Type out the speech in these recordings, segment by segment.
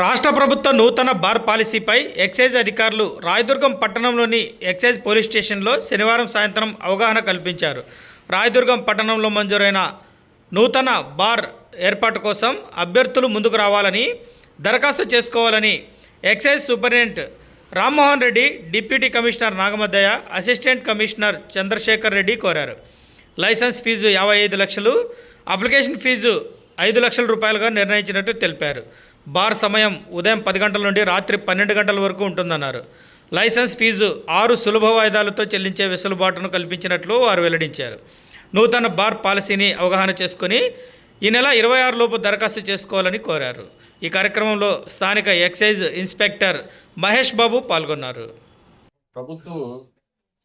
రాష్ట్ర ప్రభుత్వ నూతన బార్ పాలసీపై ఎక్సైజ్ అధికారులు రాయదుర్గం పట్టణంలోని ఎక్సైజ్ పోలీస్ స్టేషన్లో శనివారం సాయంత్రం అవగాహన కల్పించారు. రాయదుర్గం పట్టణంలో మంజూరైన నూతన బార్ ఏర్పాటు కోసం అభ్యర్థులు ముందుకు రావాలని దరఖాస్తు చేసుకోవాలని excise superintendent Rammohan Reddy deputy commissioner Nagamaddayya assistant commissioner Chandrashekar Reddy కోరారు. లైసెన్స్ ఫీజు యాభై ఐదు లక్షలు అప్లికేషన్ ఫీజు ఐదు లక్షల రూపాయలుగా నిర్ణయించినట్టు తెలిపారు. బార్ సమయం ఉదయం పది గంటల నుండి రాత్రి పన్నెండు గంటల వరకు ఉంటుందన్నారు. లైసెన్స్ ఫీజు ఆరు సులభ వాయిదాలతో చెల్లించే వెసులుబాటును కల్పించినట్లు వారు వెల్లడించారు. నూతన బార్ పాలసీని అవగాహన చేసుకుని ఈ నెల ఇరవై ఆరు లోపు దరఖాస్తు చేసుకోవాలని కోరారు. ఈ కార్యక్రమంలో స్థానిక ఎక్సైజ్ ఇన్స్పెక్టర్ మహేష్ బాబు పాల్గొన్నారు. ప్రభుత్వం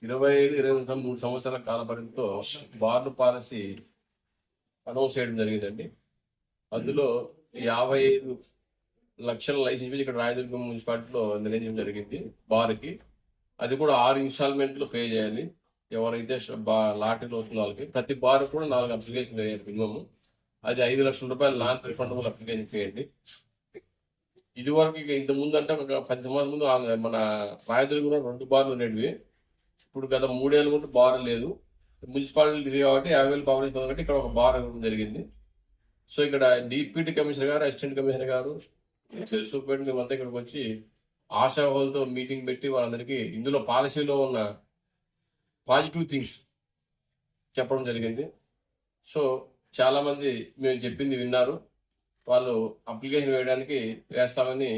ఇరవై ఐదు ఇరవై మూడు సంవత్సరాల కాల పరిధితో పాలసీ అనౌన్స్ చేయడం జరిగిందండి. అందులో యాభై ఐదు లక్షల లైసెన్స్ ఇచ్చి ఇక్కడ రాయదుర్గం మున్సిపాలిటీలో నిర్ణయించడం జరిగింది బార్కి. అది కూడా ఆరు ఇన్స్టాల్మెంట్లు పే చేయాలి. ఎవరైతే బా లాటరీలో వస్తున్న వాళ్ళకి ప్రతి బార్ కూడా నాలుగు అప్లికేషన్ వేయాలి మినిమమ్. అది ఐదు లక్షల రూపాయలు నాన్ రిఫండబుల్ అప్లికేషన్ చేయండి ఇదివరకు ఇక ఇంత ముందు అంటే ఒక పది మంది ముందు మన రాయదుర్గంలో రెండు బార్లు ఉండేవి ఇప్పుడు గత మూడేళ్ళు కూడా బార్ లేదు. మున్సిపాలిటీ ఇది కాబట్టి యాభై వేలు పాపులేషన్ కాబట్టి ఇక్కడ ఒక బార్ జరిగింది. సో ఇక్కడ డిప్యూటీ కమిషనర్ గారు అసిస్టెంట్ కమిషనర్ గారు సూపర్ మేమంతా ఇక్కడికి వచ్చి ఆశా హోల్తో మీటింగ్ పెట్టి వాళ్ళందరికీ ఇందులో పాలసీలో ఉన్న పాజిటివ్ థింగ్స్ చెప్పడం జరిగింది. సో చాలామంది మేము చెప్పింది విన్నారు. వాళ్ళు అప్లికేషన్ వేయడానికి వేస్తామని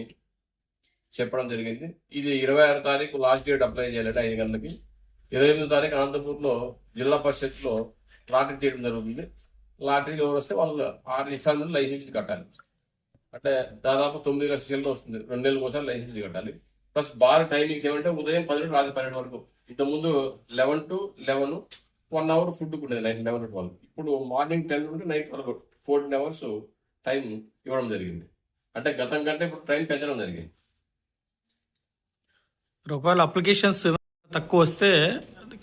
చెప్పడం జరిగింది. ఇది ఇరవై ఆరు తారీఖు లాస్ట్ డేట్ అప్లై చేయాలంటే ఐదు గంటలకి. ఇరవై ఎనిమిది తారీఖు అనంతపూర్లో జిల్లా పరిషత్లో లాటరీ చేయడం జరుగుతుంది. లాటరీలో ఎవరు వస్తే వాళ్ళు ఆరు నిమిషాల నుండి లైసెన్స్ కట్టాలి. అంటే దాదాపు తొమ్మిది లక్షల వస్తుంది. రెండు నెలల కోసం లైసెన్స్ కట్టాలి. ప్లస్ బార్ టైమింగ్స్ ఏమంటే ఉదయం పది నుండి రాత్రి పన్నెండు వరకు. ఇంతకుముందు eleven to eleven one hour food ఉండేది నైన్ లెవెన్ టు ట్వెల్వ్ ఇప్పుడు మార్నింగ్ టెన్ నుండి నైట్ వరకు ఫోర్టీన్ అవర్స్ టైం ఇవ్వడం జరిగింది. అంటే గతం కంటే ఇప్పుడు టైం పెంచడం జరిగింది. రూపాయల అప్లికేషన్స్ తక్కువ వస్తే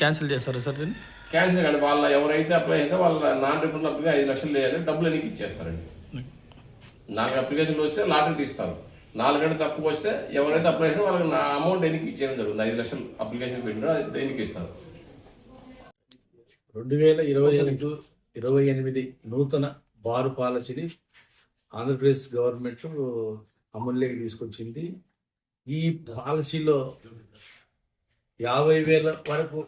క్యాన్సిల్ చేస్తారు సార్ దీన్ని? క్యాన్సిల్ కానీ వాళ్ళ ఎవరైతే అప్లై అయితే వాళ్ళ నాన్ రిఫండ్ అప్లై ఐదు లక్షలు వేయాలి డబ్బులు ఎన్నికి ఇచ్చేస్తారండి. నాలుగు అప్లికేషన్లు వస్తే లాటరీ తీస్తారు. నాలుగంటే తక్కువ వస్తే ఎవరైతే అప్లై చేసినా వాళ్ళకి నా అమౌంట్ దేనికి ఇచ్చేయడం జరుగుతుంది. ఐదు లక్షలు అప్లికేషన్ పెట్టినా దేనికి ఇస్తారు? రెండు వేల ఇరవై ఐదు ఇరవై ఎనిమిది నూతన బారు పాలసీని ఆంధ్రప్రదేశ్ గవర్నమెంట్ అమల్లోకి తీసుకొచ్చింది. ఈ పాలసీలో యాభై వేల వరకు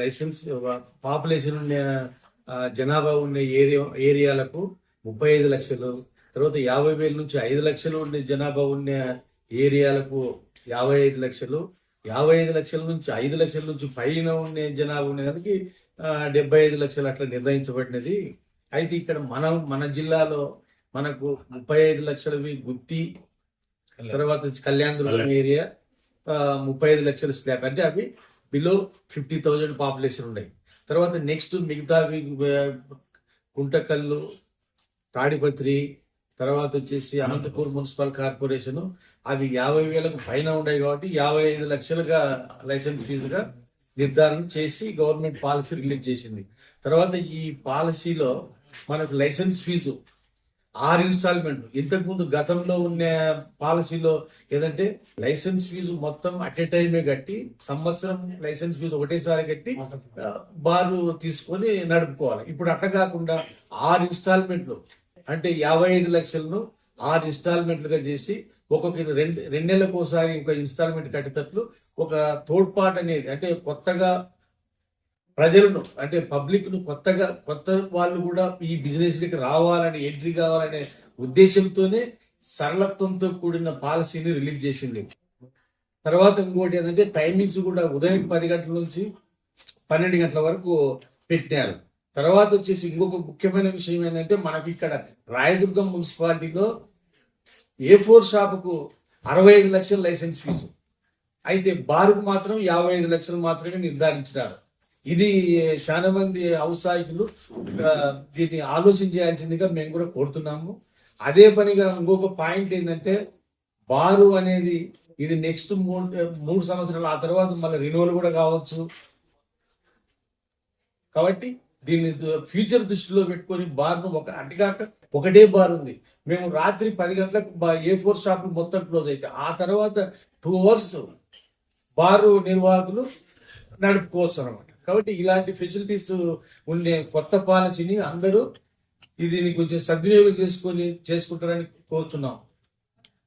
లైసెన్స్ పాపులేషన్ ఉన్న జనాభా ఉన్న ఏరియా ఏరియాలకు ముప్పై ఐదు లక్షలు తర్వాత యాభై వేల నుంచి ఐదు లక్షలు ఉండే జనాభా ఉన్న ఏరియాలకు యాభై ఐదు లక్షలు యాభై ఐదు లక్షల నుంచి ఐదు లక్షల నుంచి పైన ఉండే జనాభా ఉన్న దానికి డెబ్బై ఐదు లక్షలు అట్లా నిర్ణయించబడినది. అయితే ఇక్కడ మనం మన జిల్లాలో మనకు ముప్పై ఐదు లక్షలవి గుత్తి తర్వాత కళ్యాణ్ దుర్గం ఏరియా ముప్పై ఐదు లక్షల స్లాబ్. అంటే అవి బిలో ఫిఫ్టీ థౌజండ్ పాపులేషన్ ఉన్నాయి. తర్వాత నెక్స్ట్ మిగతావి ఆ, గుంటకల్లు తాడిపత్రి తర్వాత వచ్చేసి అనంతపూర్ మున్సిపల్ కార్పొరేషన్. అవి యాభై వేలకు పైన ఉన్నాయి కాబట్టి యాభై ఐదు లక్షలుగా లైసెన్స్ ఫీజుగా నిర్ధారణ చేసి గవర్నమెంట్ పాలసీ రిలీజ్ చేసింది. తర్వాత ఈ పాలసీలో మనకు లైసెన్స్ ఫీజు ఆరు ఇన్స్టాల్మెంట్ ఇంతకు ముందు గతంలో ఉన్న పాలసీలో ఏదంటే లైసెన్స్ ఫీజు మొత్తం అట్ ఏ టైమే కట్టి సంవత్సరం లైసెన్స్ ఫీజు ఒకటేసారి కట్టి బారు తీసుకొని నడుపుకోవాలి. ఇప్పుడు అట్లా కాకుండా ఆరు ఇన్స్టాల్మెంట్లు అంటే యాభై ఐదు లక్షలను ఆరు ఇన్స్టాల్మెంట్లుగా చేసి ఒక్కొక్క రెండు రెండు నెలలకు ఒకసారి ఒక ఇన్స్టాల్మెంట్ కట్టేటట్లు ఒక తోడ్పాటు అనేది అంటే కొత్తగా ప్రజలను అంటే పబ్లిక్ను కొత్తగా కొత్త వాళ్ళు కూడా ఈ బిజినెస్కి రావాలని ఎంట్రీ కావాలనే ఉద్దేశంతోనే సరళత్వంతో కూడిన పాలసీని రిలీజ్ చేసింది. తర్వాత ఇంకోటి ఏంటంటే టైమింగ్స్ కూడా ఉదయం పది గంటల నుంచి పన్నెండు గంటల వరకు పెట్టినారు. తర్వాత వచ్చేసి ఇంకొక ముఖ్యమైన విషయం ఏంటంటే మనకి ఇక్కడ రాయదుర్గం మున్సిపాలిటీలో ఏ ఫోర్ షాపుకు అరవై ఐదు లక్షల లైసెన్స్ ఫీజు. అయితే బారుకు మాత్రం యాభై ఐదు లక్షలు మాత్రమే నిర్ధారించినారు. ఇది చాలా మంది ఔత్సాహికులు దీన్ని ఆలోచన చేయాల్సిందిగా మేము కూడా కోరుతున్నాము. అదే పనిగా ఇంకొక పాయింట్ ఏంటంటే బారు అనేది ఇది నెక్స్ట్ మూడు మూడు సంవత్సరాలు ఆ తర్వాత మళ్ళీ రినువల్ కూడా కావచ్చు. కాబట్టి దీన్ని ఫ్యూచర్ దృష్టిలో పెట్టుకొని బార్ను ఒక అటుగాక ఒకటే బార్ ఉంది. మేము రాత్రి పది గంటలకు ఏ ఫోర్ షాపులు మొత్తం క్లోజ్ అయితే ఆ తర్వాత టూ అవర్స్ బారు నిర్వాహకులు నడుపుకోవచ్చు అనమాట కాబట్టి ఇలాంటి ఫెసిలిటీస్ ఉండే కొత్త పాలసీని అందరూ ఇది కొంచెం సద్వినియోగం చేసుకొని చేసుకుంటారని కోరుతున్నాం.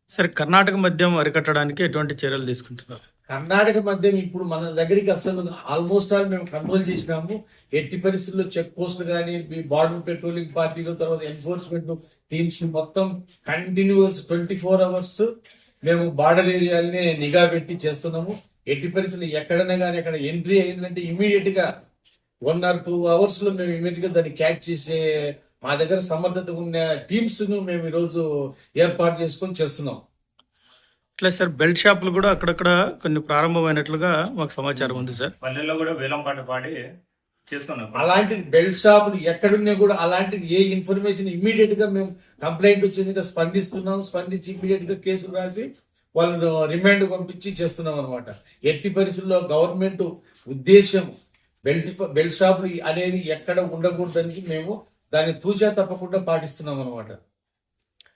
సరే కర్ణాటక మద్యం అరికట్టడానికి ఎటువంటి చర్యలు తీసుకుంటున్నారు? కర్ణాటక మధ్యం ఇప్పుడు మన దగ్గరికి అసలు ఆల్మోస్ట్ ఆల్ మేము కంట్రోల్ చేసినాము. ఎట్టి పరిస్థితుల్లో చెక్ పోస్టులు కానీ బార్డర్ పెట్రోలింగ్ పార్టీలు తర్వాత ఎన్ఫోర్స్మెంట్ టీమ్స్ మొత్తం కంటిన్యూస్ ట్వంటీ ఫోర్ అవర్స్ మేము బార్డర్ ఏరియాలనే నిఘా పెట్టి చేస్తున్నాము. ఎట్టి పరిస్థితులు ఎక్కడైనా కానీ అక్కడ ఎంట్రీ అయిందంటే ఇమీడియట్గా వన్ ఆర్ టూ అవర్స్లో మేము ఇమీడియట్గా దాన్ని క్యాచ్ చేసే మా దగ్గర సమర్థత ఉన్న టీమ్స్ను మేము ఈరోజు ఏర్పాటు చేసుకొని చేస్తున్నాం. అట్లే సార్ బెల్ట్ షాపులు కూడా అక్కడక్కడ కొన్ని ప్రారంభమైనట్లుగా మాకు సమాచారం ఉంది సార్. పల్లెల్లో కూడా వేలం పాట పాడి చేసుకున్నాం. అలాంటి బెల్ట్ షాపులు ఎక్కడున్నా కూడా అలాంటిది ఏ ఇన్ఫర్మేషన్ ఇమీడియట్గా మేము కంప్లైంట్ వచ్చింది స్పందిస్తున్నాం స్పందించి ఇమీడియట్గా కేసులు రాసి వాళ్ళను రిమాండ్ పంపించి చేస్తున్నాం అనమాట ఎట్టి పరిస్థితుల్లో గవర్నమెంట్ ఉద్దేశం బెల్ట్ బెల్ట్ షాపులు అనేది ఎక్కడ ఉండకూడదని మేము దాన్ని తూచా తప్పకుండా పాటిస్తున్నాం అనమాట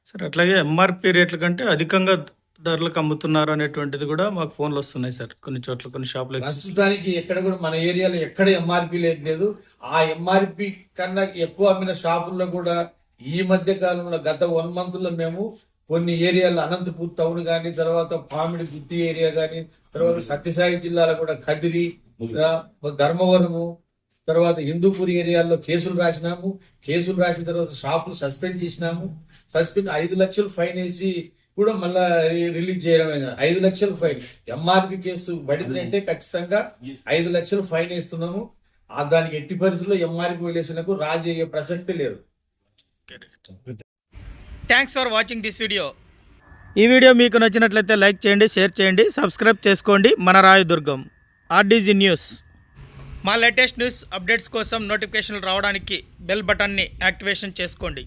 సార్ అట్లాగే ఎంఆర్పి రేట్ల కంటే అధికంగా ధరలకు అమ్ముతున్నారు అనేటువంటిది కూడా మాకు ఫోన్లు వస్తున్నాయి సార్. కొన్ని చోట్ల కొన్ని షాపులు ప్రస్తుతానికి ఎక్కడ కూడా మన ఏరియాలో ఎక్కడ ఎంఆర్పి లేదు లేదు. ఆ ఎంఆర్పి కన్నా ఎక్కువ అమ్మిన షాపుల్లో కూడా ఈ మధ్య కాలంలో గత వన్ మంత్లో మేము కొన్ని ఏరియాలో అనంతపూర్ టౌన్ కానీ తర్వాత పామిడి గుత్తి ఏరియా కానీ తర్వాత సత్యసాయి జిల్లాలో కూడా కదిరి ధర్మవరము తర్వాత హిందూపూర్ ఏరియాల్లో కేసులు రాసినాము. కేసులు రాసిన తర్వాత షాపులు సస్పెండ్ చేసినాము. సస్పెండ్ ఐదు లక్షలు ఫైన్ వేసి కూడా మళ్ళా రిలీజ్ చేయడం ఐదు లక్షలు ఫైన్. ఎంఆర్పి కేసు పడిందంటే ఖచ్చితంగా ఐదు లక్షలు ఫైన్ వేస్తున్నాము. ఆ దానికి ఎట్టి పరిస్థితుల్లో ఎంఆర్పి విలేషన్లకు రాజీ అయ్యే ప్రసక్తి లేదు. Thanks for watching this video ఈ వీడియో మీకు నచ్చినట్లయితే లైక్ చేయండి షేర్ చేయండి సబ్స్క్రైబ్ చేసుకోండి. మన రాయదుర్గం ఆర్డీజీ న్యూస్. మా లేటెస్ట్ న్యూస్ అప్డేట్స్ కోసం నోటిఫికేషన్లు రావడానికి బెల్ బటన్ని యాక్టివేషన్ చేసుకోండి.